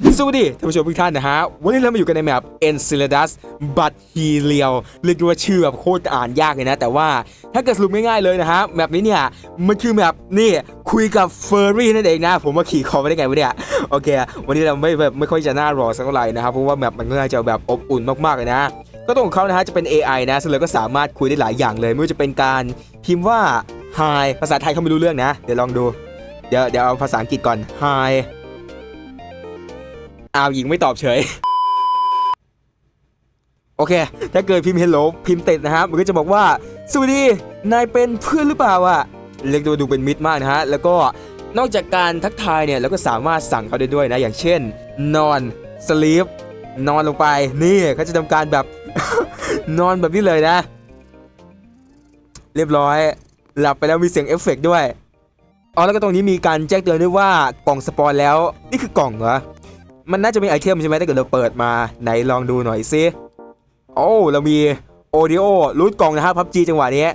สวัสดีท่านผู้ชมทุกท่านนะฮะ วันนี้เรามาอยู่กันในแมป Enceladus but he l i o เรียกได้ว่าชื่อแบบโคตรอ่านยากเลยนะ แต่ว่าถ้าเกิดสรุปง่ายๆเลยนะฮะแมปนี้เนี่ย มันคือแมปนี่คุยกับเฟอร์รี่นั่นเองนะ ผมว่าขี่คอไปได้ไงวะเนี่ย โอเค วันนี้เราไม่แบบไม่ค่อยจะน่ารอสักเท่าไหร่นะครับ เพราะว่าแมปมันก็น่าจะแบบอบอุ่นมากๆเลยนะ ก็ตัวของเขานะฮะจะเป็น AI นะซึ่งเราก็สามารถคุยได้หลายอย่างเลย ไม่ว่าจะเป็นการพิมพ์ว่า hi ภาษาไทยเขาไม่รู้เรื่องนะ เดี๋ยวลองดู เดี๋ยวเดี๋ยวเอาภาษาอังกฤษก่อน hi อ้าวหญิงไม่ตอบเฉย โอเค ถ้าเกิดพิมพ์ hello พิมพ์ติดนะครับ มันก็จะบอกว่า สวัสดี นายเป็นเพื่อนหรือเปล่าอะเรียกตัวดูเป็นมิตรมากนะฮะ แล้วก็นอกจากการทักทายเนี่ยเราก็สามารถสั่งเขาได้ด้วยนะ อย่างเช่น นอน sleep นอนลงไป นี่เขาจะทำการแบบ นอนแบบนี้เลยนะ เรียบร้อย หลับไปแล้วมีเสียงเอฟเฟกต์ด้วยอ๋อแล้วก็ตรงนี้มีการแจ้งเตือนด้วยว่ากล่องสปอนแล้ว นี่คือกล่องเหรอ มันน่าจะมีไอเทมใช่ไหมถ้าเกิดเราเปิดมาไหนลองดูหน่อยซิโอ้เรามีโอดิโอรูดกล่องนะฮะพับจีจังหวะนี้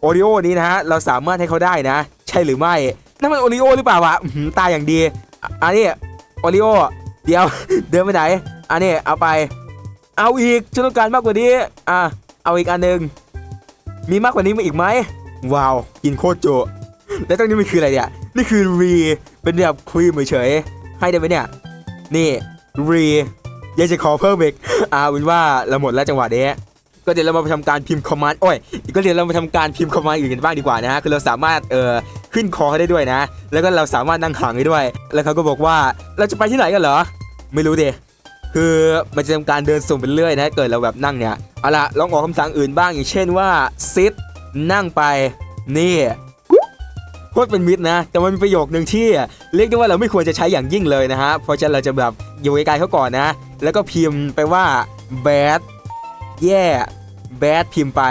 โอดิโอนี้นะฮะเราสามารถให้เขาได้นะ ใช่หรือไม่นั่นมันโอริโอหรือเปล่าวะอื้อหือตายอย่างดีอันนี้โอริโอเดี๋ยวเดินไปไหนอันนี้เอาไป เอาอีกฉันต้องการมากกว่านี้อะเอาอีกอันหนึ่งมีมากกว่านี้มาอีกไหมว้าวกินโคตรโจแล้วตรงนี้มันคืออะไรเนี่ยนี่คือรีเป็นแบบครีมเฉยๆให้ได้ไหมเนี่ย นี่รียังจะขอเพิ่มอีกอาเป็นว่าเราหมดแล้วจังหวะนี้ก็เดี๋ยวเรามาทำการพิมพ์คอมมานด์โอ้ยก็เดี๋ยวเรามาทำการพิมพ์คอมมานด์อื่นกันบ้างดีกว่านะฮะคือเราสามารถเอ่อขึ้นคอเขาได้ด้วยนะ แล้วก็เราสามารถนั่งห่างได้ด้วย แล้วเขาก็บอกว่าเราจะไปที่ไหนกันเหรอ ไม่รู้ดิคือมันจะทำการเดินสุ่มไปเรื่อยนะเกิดเราแบบนั่งเนี่ยเอาล่ะลองออกคำสั่งอื่นบ้างอย่างเช่นว่า sit นั่งไปนี่ ตรเป็นมิตรนะ แต่มันมีประโยคนึงที่เรียกได้ว่าเราไม่ควรจะใช้อย่างยิ่งเลยนะฮะ เพราะฉะนั้นเราจะแบบอยู่ไกลๆเขาก่อนนะ แล้วก็พิมพ์ไปว่า bad แย่ bad พิมพ์ไป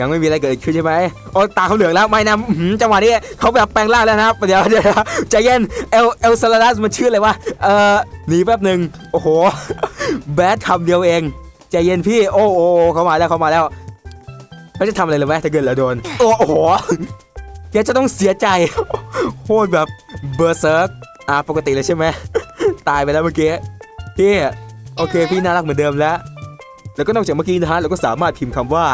ยังไม่มีอะไรเกิดขึ้นใช่ไหมโอ้ตาเขาเหลืองแล้วไม่นะจังหวะนี้เขาแบบแปลงร่างแล้วนะครับเดี๋ยวเดี๋ยวใจเย็นเอลเอลซาลาดัสมันชื่ออะไรวะเอ่อหนีแป๊บหนึ่งโอ้โห bad คำเดียวเองใจเย็นพี่ โอ้โอ้โอ้เขามาแล้วเขามาแล้ว เขาจะทำอะไรเลยไหมถ้าเกิดเราโดน โอ้โหแกจะต้องเสียใจโคตรแบบเบอร์เซิร์กอ่าปกติเลยใช่ไหมตายไปแล้วเมื่อกี้พี่โอเคพี่น่ารักเหมือนเดิมแล้ว แล้วก็นอกจากเมื่อกี้นะฮะเราก็สามารถพิมพ์คำว่า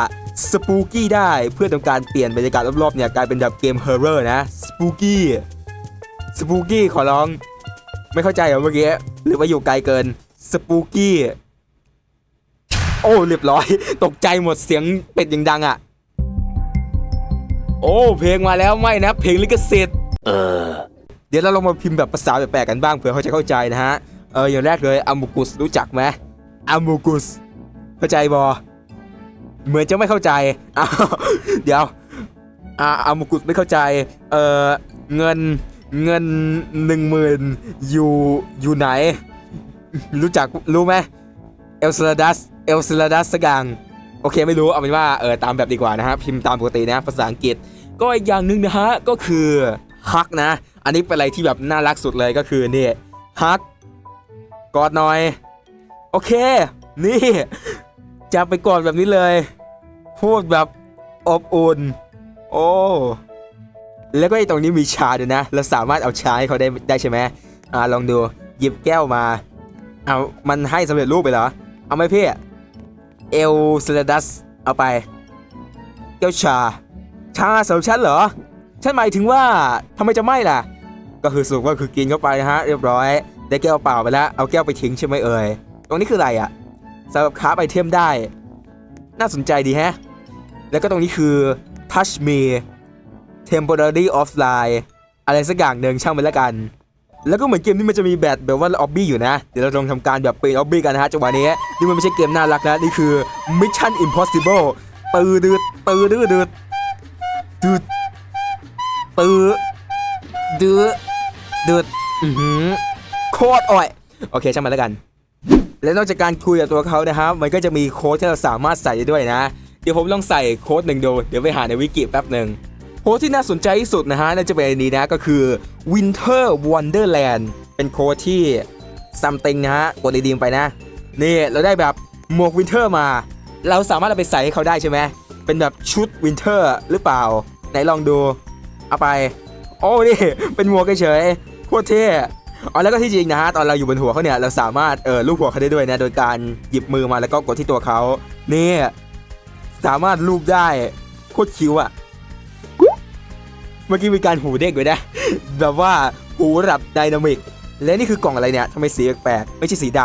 spooky ได้เพื่อทำการเปลี่ยนบรรยากาศรอบๆเนี่ยกลายเป็นแบบเกม horror นะ spooky spooky ขอร้อง ไม่เข้าใจเหรอเมื่อกี้หรือว่าอยู่ไกลเกิน spooky โอ้เรียบร้อย ตกใจหมดเสียงเป็ดยังดังอะ โอ้เพลงมาแล้วไม่นะ เพลงลิขสิทธิ์เออ เดี๋ยวเราลองมาพิมพ์แบบภาษาแปลกๆกันบ้างเผื่อเขาจะเข้าใจนะฮะเอออย่างแรกเลยอามูกุสรู้จักไหมอามูกุสเข้าใจบอเหมือนจะไม่เข้าใจอ้าวเดี๋ยวอาอามูกุสไม่เข้าใจเออเงินเงินหนึ่งหมื่นอยู่อยู่ไหน รู้จักรู้ไหมเอลซาดัส เอลซิลาดัสสักอย่างโอเคไม่รู้เอาเป็นว่าเออตามแบบดีกว่านะฮะพิมพ์ตามปกตินะภาษาอังกฤษ ก็อีกอย่างหนึ่งนะฮะก็คือฮักนะ อันนี้เป็นอะไรที่แบบน่ารักสุดเลยก็คือนี่ฮักกอดหน่อย โอเค นี่จะไปกอดแบบนี้เลย พูดแบบอบอุ่น โอ้แล้วก็ไอ้ตรงนี้มีชาด้วยนะ เราสามารถเอาชาให้เขาได้ได้ใช่ไหมอ่าลองดูหยิบแก้วมา เอามันให้สำเร็จรูปไปเหรอ เอาไหมพี่ เอลซาดัส เอาไปแก้วชา ชาสำหรับฉันเหรอ ฉันหมายถึงว่าทำไมจะไม่ล่ะ ก็คือสรุปว่าคือกินเข้าไปนะฮะ เรียบร้อย ได้แก้วเปล่าไปแล้ว เอาแก้วไปทิ้งใช่ไหมเอ่ย ตรงนี้คืออะไรอะ่ะสำหรับค้าไอเทมได้ น่าสนใจดีแฮะ แล้วก็ตรงนี้คือ touch me temporary offline อะไรสักอย่างหนึ่งช่างมันแล้วกัน แล้วก็เหมือนเกมนี้มันจะมีแบบแบบว่าออบบี้อยู่นะ เดี๋ยวเราลองทำการแบบเป็นออบบี้กันนะฮะจังหวะนี้นี่มันไม่ใช่เกมน่ารักนะนี่คือ Mission Impossible ตืดดืดตืดดืดดืดดืดตืดดืดดืดอือหือโคตรอ่อย โอเคช่างมันแล้วกัน และนอกจากการคุยกับตัวเขานะครับ มันก็จะมีโค้ดที่เราสามารถใส่ได้ด้วยนะ เดี๋ยวผมลองใส่โค้ดหนึ่งดู เดี๋ยวไปหาในวิกิแป๊บหนึ่ง โคที่น่าสนใจที่สุดนะฮะน่าจะเป็นอันนี้นะก็คือ Winter Wonderland เป็นโค้ดที่ something นะฮะกดรีดีมไปนะ นี่เราได้แบบหมวกวินเทอร์มา เราสามารถเอาไปใส่ให้เขาได้ใช่ไหมเป็นแบบชุดวินเทอร์หรือเปล่า ไหนลองดู เอาไป โอ้นี่ เป็นหมวกเฉยโคตรเท่อ๋อแล้วก็ที่จริงนะฮะตอนเราอยู่บนหัวเขาเนี่ยเราสามารถเออลูบหัวเขาได้ด้วยนะโดยการหยิบมือมาแล้วก็กดที่ตัวเขานี่สามารถลูบได้โคตรคิ้วอะ เมื่อกี้มีการหูเด้งด้วยนะแบบว่าหูระดับไดนามิกและนี่คือกล่องอะไรเนี่ยทำไมสีแปลกไม่ใช่สีด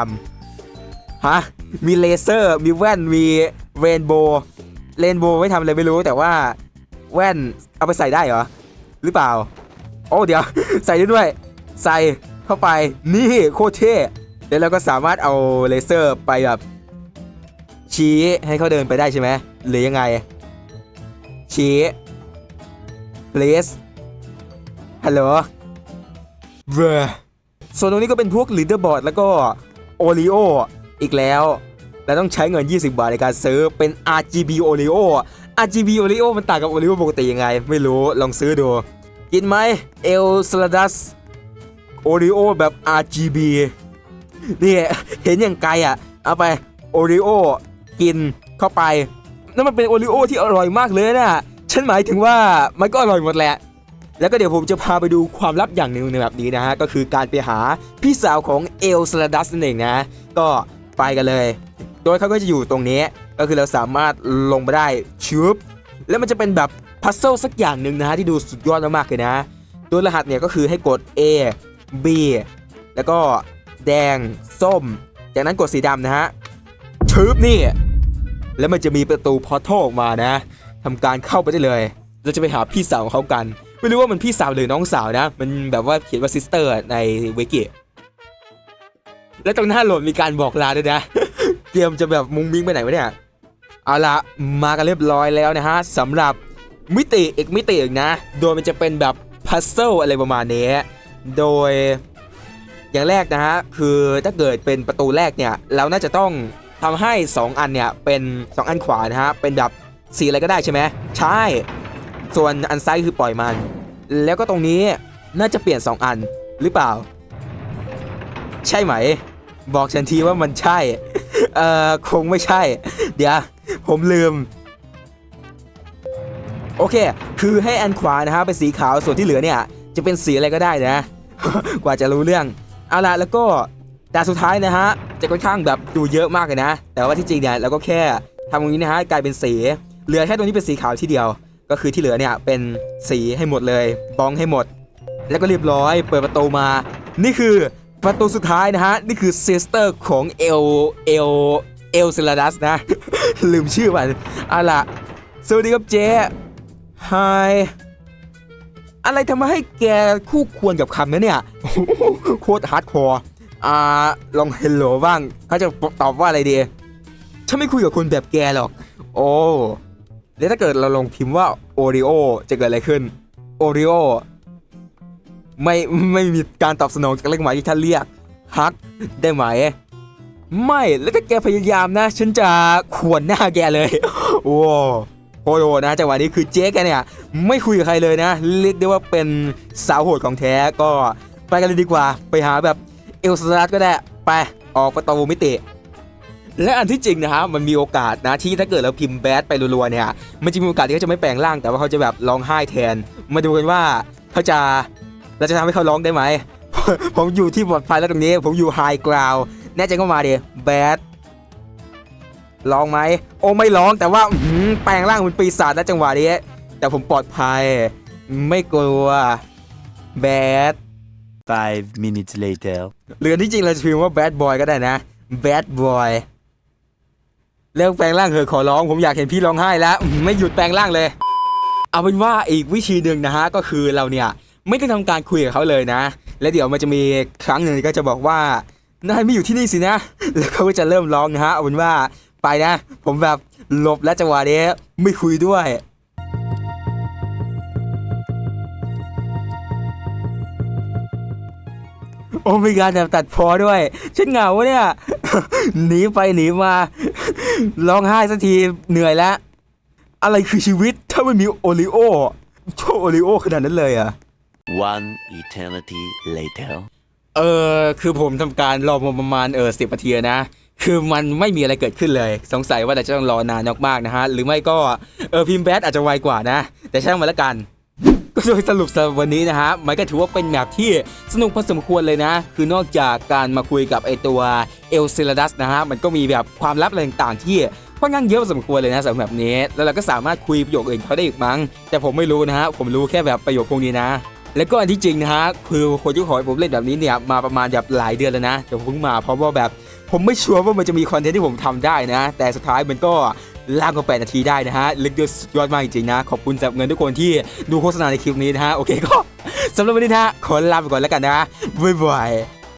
ำฮะมีเลเซอร์มีแว่นมีเรนโบว์เรนโบว์ไม่ทำอะไรไม่รู้แต่ว่าแว่นเอาไปใส่ได้เหรอ หรือเปล่า โอ้เดี๋ยว ใส่ได้ด้วย ใส่เข้าไปนี่โคตรเท่เดี๋ยวเราก็สามารถเอาเลเซอร์ไปแบบชี้ให้เขาเดินไปได้ใช่ไหมหรือยังไง ชี้ place ฮัลโหลเบอส่วนตรงนี้ก็เป็นพวก leaderboard แล้วก็ Oreo อีกแล้ว แล้วต้องใช้เงิน 20 บาทในการซื้อเป็น RGB Oreo RGB Oreo มันต่างกับ Oreo ปกติยังไง ไม่รู้ลองซื้อดู กินไหมเอลสลาดัสโอริโอแบบ RGB นี่เห็นอย่างไกลอะ เอาไปโอริโอกินเข้าไปนั่นมันเป็นโอริโอที่อร่อยมากเลยนะ ฉันหมายถึงว่ามันก็อร่อยหมดแหละ แล้วก็เดี๋ยวผมจะพาไปดูความลับอย่างหนึ่งในแบบนี้นะฮะ ก็คือการไปหาพี่สาวของเอลสลาดัสนั่นเองนะ ก็ไปกันเลย โดยเขาก็จะอยู่ตรงนี้ ก็คือเราสามารถลงมาได้ชุบ แล้วมันจะเป็นแบบพัซเซิลสักอย่างหนึ่งนะฮะที่ดูสุดยอดมากๆเลยนะตัวรหัสเนี่ยก็คือให้กด A B แล้วก็แดง ส้ม จากนั้นกดสีดำนะฮะชืบนี่ แล้วมันจะมีประตูพอร์ทัลออกมานะ ทำการเข้าไปได้เลย เราจะไปหาพี่สาวของเขากัน ไม่รู้ว่ามันพี่สาวหรือน้องสาวนะ มันแบบว่าเขียนว่าซิสเตอร์ในเวิกิและตรงหน้าโหลดมีการบอกลาด้วยนะ เตรียมจะแบบมุงมิ้งไปไหนวะเนี่ย เอาละมากันเรียบร้อยแล้วนะฮะสำหรับมิติอีกมิติอีกนะ โดยมันจะเป็นแบบพัซเซิลอะไรประมาณนี้ โดยอย่างแรกนะฮะ คือถ้าเกิดเป็นประตูแรกเนี่ย เราน่าจะต้องทำให้ 2 อันเนี่ย เป็น 2 อันขวานะฮะ เป็นแบบ สีอะไรก็ได้ใช่ไหมใช่ ส่วนอันซ้ายคือปล่อยมัน แล้วก็ตรงนี้น่าจะเปลี่ยน 2 อันหรือเปล่า ใช่ไหม บอกฉันทีว่ามันใช่ เอ่อ คงไม่ใช่ เดี๋ยว ผมลืม โอเค คือให้อันขวานะฮะเป็นสีขาวส่วนที่เหลือเนี่ย จะเป็นสีอะไรก็ได้นะ กว่าจะรู้เรื่องเอาละแล้วก็ด่านสุดท้ายนะฮะ จะค่อนข้างแบบดูเยอะมากเลยนะ แต่ว่าที่จริงเนี่ยเราก็แค่ทำตรงนี้นะฮะกลายเป็นสี เหลือแค่ตรงนี้เป็นสีขาวที่เดียว ก็คือที่เหลือเนี่ยเป็นสีให้หมดเลยบ้องให้หมด แล้วก็เรียบร้อย เปิดประตูมา นี่คือประตูสุดท้ายนะฮะ นี่คือซิสเตอร์ของเอลเอลเอลซิลาดัสนะ ลืมชื่อมันเอาล่ะ สวัสดีครับเจ๊ไฮอะไรทำให้แกคู่ควรกับคำนั้นเนี่ย โคตรฮาร์ดคอร์อ่าลองเฮลโลบ้างเขาจะตอบว่าอะไรดีฉันไม่คุยกับคนแบบแกหรอก โอ้ แล้วถ้าเกิดเราลองพิมพ์ว่าโอริโอจะเกิดอะไรขึ้นโอริโอไม่ไม่มีการตอบสนองจากเลขหมายที่ท่านเรียกฮักได้ไหม ไม่แล้วถ้าแกพยายามนะ ฉันจะขวนหน้าแกเลยโอ้โหโหดนะจังหวะนี้คือเจ๊แกเนี่ยไม่คุยกับใครเลยนะ เรียกได้ว่าเป็นสาวโหดของแท้ก็ไปกันเลยดีกว่า ไปหาแบบเอลสตาร์ก็ได้ไปออกประตูมิติ และอันที่จริงนะฮะมันมีโอกาสนะที่ถ้าเกิดเราพิมพ์แบดไปรัวๆเนี่ยมันจะมีโอกาสที่เขาจะไม่แปลงร่างแต่ว่าเขาจะแบบร้องไห้แทน มาดูกันว่าเขาจะเราจะทำให้เขาร้องได้ไหม ผมอยู่ที่ปลอดภัยแล้วตรงนี้ ผมอยู่ไฮกราวแน่ใจก็มาดิแบดร้องไหมโอ้ไม่ร้องแต่ว่าอื้อหือแปลงร่างเป็นปีศาจนะจังหวะนี้แต่ผมปลอดภัย ไม่กลัวแบด Five minutes later. หรือที่จริงเราจะพิมพ์ว่าแบดบอยก็ได้นะแบดบอย เรื่องแปลงร่างเถอะขอร้อง ผมอยากเห็นพี่ร้องไห้แล้ว ไม่หยุดแปลงร่างเลย เอาเป็นว่าอีกวิธีหนึ่งนะฮะก็คือเราเนี่ยไม่ได้ทำการคุยกับเขาเลยนะ และเดี๋ยวมันจะมีครั้งหนึ่งก็จะบอกว่านายไม่อยู่ที่นี่สินะ แล้วเขาก็จะเริ่มร้องนะฮะเอาเป็นว่าไปนะ ผมแบบหลบและจังหวะนี้ไม่คุยด้วยโอ้มีการแบบตัดพอด้วย ฉันเหงาเนี่ย หนีไปหนีมาร้องไห้สักทีเหนื่อยแล้ว อะไรคือชีวิตถ้าไม่มีโอริโอชอบโอริโอขนาดนั้นเลยอะ One eternity later. เออคือผมทำการรอมาประมาณเออสิบนาทีนะ คือมันไม่มีอะไรเกิดขึ้นเลย สงสัยว่าจะต้องรอนานมากๆนะฮะ หรือไม่ก็เออพิมพ์แบทอาจจะไวกว่านะ แต่ช่างมันละกันก็ก็ โดยสรุปสำหรับวันนี้นะฮะมันก็ถือว่าเป็นแมปที่สนุกพอสมควรเลยนะ คือนอกจากการมาคุยกับไอตัวเอลเซลดัสนะฮะมันก็มีแบบความลับอะไรต่างๆที่ค่อนข้างเยอะพอสมควรเลยนะสำหรับแบบนี้ แล้วเราก็สามารถคุยประโยคอื่นเขาได้อีกมั้ง แต่ผมไม่รู้นะฮะผมรู้แค่แบบประโยคพวกนี้นะ แล้วก็อันที่จริงนะฮะคือคนที่ขอให้ผมเล่นแบบนี้เนี่ยมาประมาณแบบหลายเดือนแล้วนะแต่ผมเพิ่งมาเพราะว่าแบบผมไม่ชัวร์ว่ามันจะมีคอนเทนต์ที่ผมทำได้นะ แต่สุดท้ายมันก็ ล่ากมาแปดนาทีได้นะฮะเล็กเดียวสุดยอดมากจริงๆนะ ขอบคุณสำหรับเงินทุกคนที่ดูโฆษณาในคลิปนี้นะฮะ โอเคก็สำหรับวันนี้นะฮะขอลาไปก่อนแล้วกันนะบ๊ายบาย